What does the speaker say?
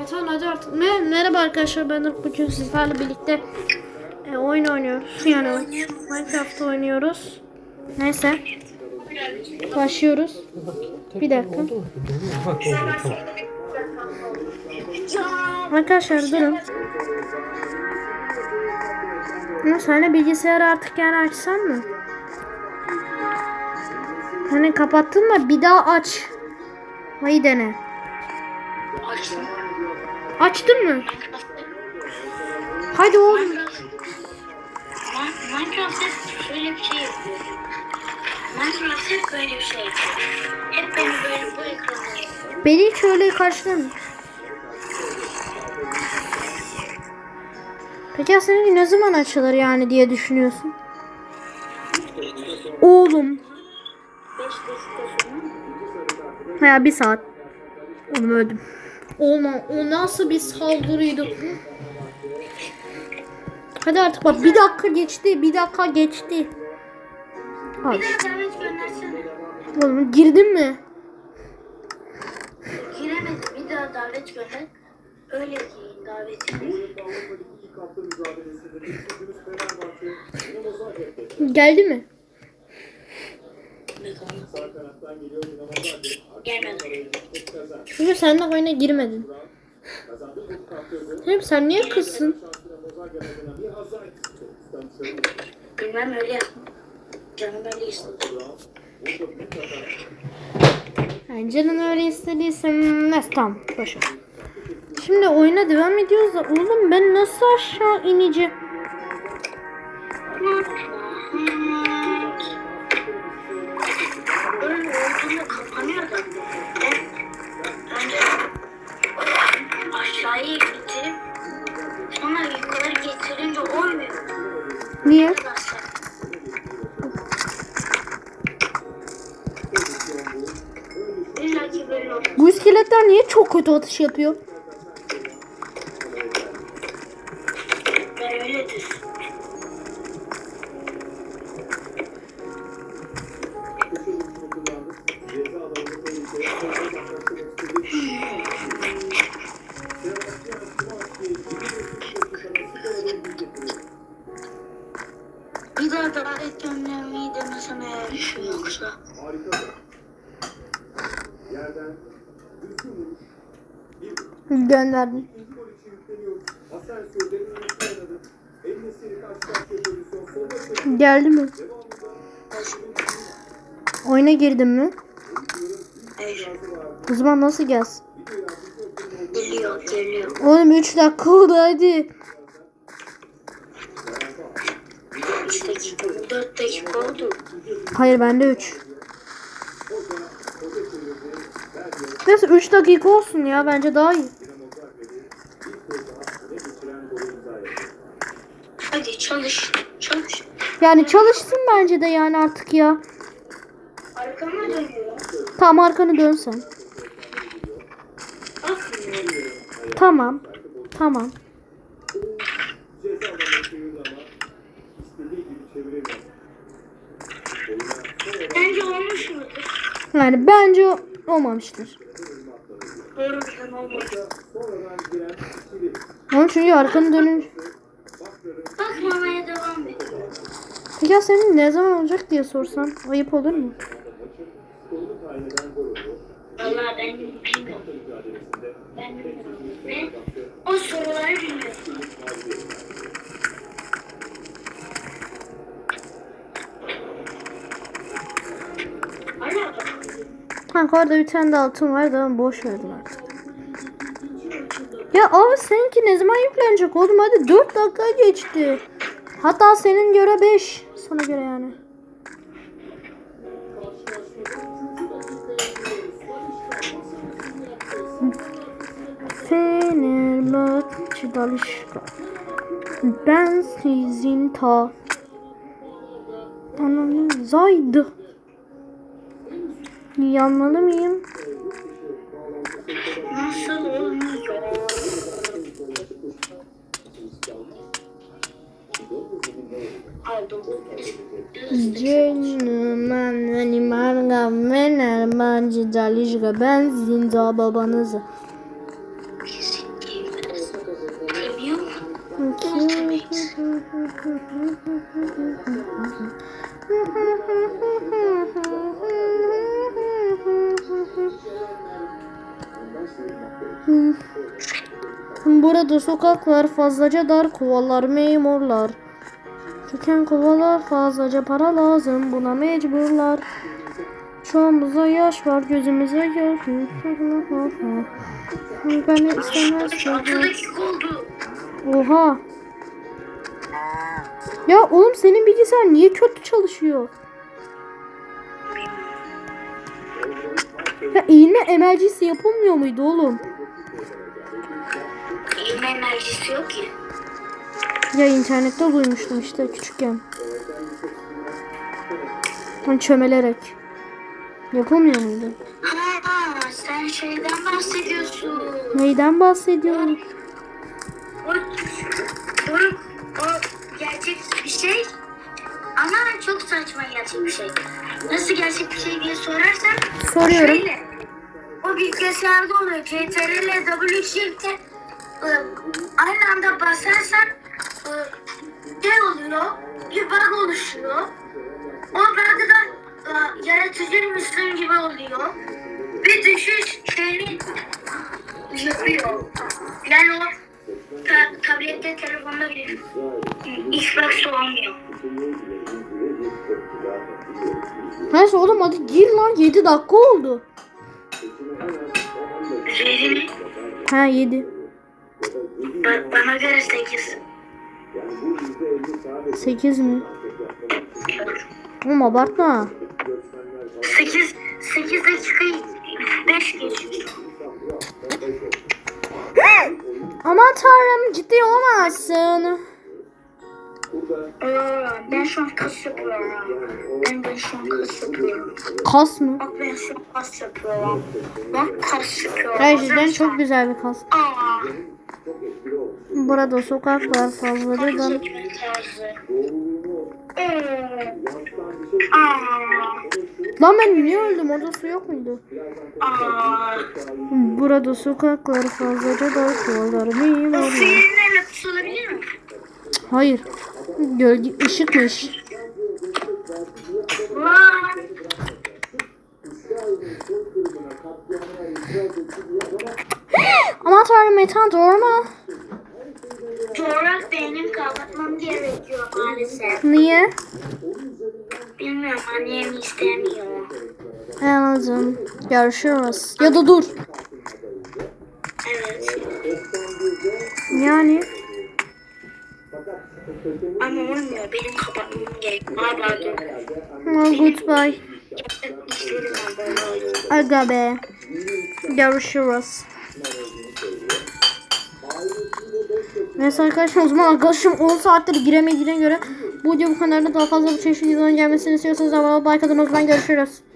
Metan hadi artık. Me merhaba arkadaşlar ben de bugün sizlerle birlikte e, oyun oynuyoruz. Yani Minecraft oynuyoruz. Neyse. Başlıyoruz. Bir dakika. Arkadaşlar durun. Nasıl hani bilgisayarı artık yani açsam mı? Hani kapattın mı bir daha aç. Vay dene. Açtım. Açtın mı? Hadi oğlum. Minecraft. Hep şöyle bir şey yapıyor. Minecraft hep böyle bir şey yapıyor. Hep beni böyle bu ekranda. Beni hiç öyle karşılamıyor. Peki ya seninki ne zaman açılır yani diye düşünüyorsun? Oğlum. 5 dakika sonra Ya bir saat. Oğlum öldüm. Oğlum o nasıl bir saldırıydı? Hadi artık bak bir dakika geçti. Bir dakika geçti. Al. Oğlum girdin mi? Giremedim. Bir daha davet gönder. Öyle giyin davetini. Geldi mi? Gelmedi. Çünkü sen de oyuna girmedin. Hem sen niye kızsın? Bilmem öyle. Canım öyle istedi. Yani canın öyle istediyse hmm, neyse tamam boş ver. Şimdi oyuna devam ediyoruz da oğlum ben nasıl aşağı ineceğim? Olduğunda kapanıyor da. Ben aşağıya getirip sonra yukarı getirince olmuyor. Niye? Bu iskeletler niye çok kötü atış yapıyor? Demesem eğer yoksa. Gönderdim. Geldi mi? Oyuna girdin mi? Hayır. O zaman nasıl gelsin? Geliyor, geliyor. Oğlum 3 dakika oldu hadi. 3 dakika, 4 dakika oldu. Hayır bende 3. Neyse 3 dakika olsun ya bence daha iyi. Hadi çalış, çalış. Yani çalışsın bence de yani artık ya. Arkama dönüyor. Tam arkanı dönsen. Tamam. Tamam. Bence olmuş mudur? Yani bence olmamıştır. Doğru olmadı. Onun çünkü arkanı dönünce. Bakmamaya devam et. Peki ya senin ne zaman olacak diye sorsam ayıp olur mu? Valla ben bilmiyorum. Ben bilmiyorum. Ve o soruları bilmiyorum. Kanka orada bir tane de altın var da boş verdim artık. Ya abi seninki ne zaman yüklenecek oğlum hadi 4 dakika geçti. Hatta senin göre 5. Sana göre yani. Fenerbahçe Dalışka. Ben sizin ta. Ananı. Yanmalı mıyım? Nasıl olmuyor? Annenim marga fenerbahçe Dalışka. Ben sizin ta babanızı. Kesin. Burada sokaklar fazlaca dar kovalar memurlar. Tüken kovalar fazlaca para lazım buna mecburlar. Çoğumuzda yaş var gözümüze gör. Ben de istemez. 6 dakika oldu. Oha. Ya oğlum senin bilgisayar niye kötü çalışıyor? Ya eğilme emergisi yapılmıyor muydu oğlum? Eğilme enerjisi yok ki. Ya internette duymuştum işte küçükken. Hani çömelerek. Yapılmıyor muydu? Ha, sen şeyden bahsediyorsun. Neyden bahsediyorum? O, Doruk, o gerçek bir şey saçma gerçek bir şey. Nasıl gerçek bir şey diye sorarsan Soruyorum. şöyle. O bilgisayarda oluyor. CTRL ile W shift'e e, aynı anda basarsan e, ne oluyor? Bir bug oluşuyor. O bug'ı da e, yaratıcıymışsın gibi oluyor. Bir düşüş şeyini yapıyor. Yani o ta- tablette, telefonda bile Xbox olmuyor. Neyse oğlum hadi gir lan 7 dakika oldu. Mi? Ha 7. Ba- bana göre 8. 8 mi? Oğlum abartma. 8, 8 dakika 5 geçiyor. Aman tanrım ciddi olamazsın. Ee, ben şu an kas yapıyorum. Ben de şu an kas yapıyorum. Kas mı? Bak ben şu an kas yapıyorum. Bak kas yapıyorum. Gerçekten çok güzel bir kas. Aa, Burada sokaklar Aa, Lan ben niye öldüm? Orada su yok muydu? aa. Burada sokaklar fazlaca da kovalar O memurlar. filmle lapis olabilir mi? Hayır. Gölge ışıkmış. Aman tanrım metan doğru mu? Çorak benim kapatmam gerekiyor maalesef. Niye? Bilmiyorum annem istemiyor. Anladım. Görüşürüz. Ya da dur. Evet. Yani. Ama olmuyor. Benim kapatmam. Aa pardon. Ha, Goodbye. Aga be. Görüşürüz. Neyse arkadaşlar o zaman arkadaşım 10 saattir giremediğine göre bu video bu kadarda daha fazla bu çeşit videoların gelmesini istiyorsanız olmayı like atın o zaman görüşürüz.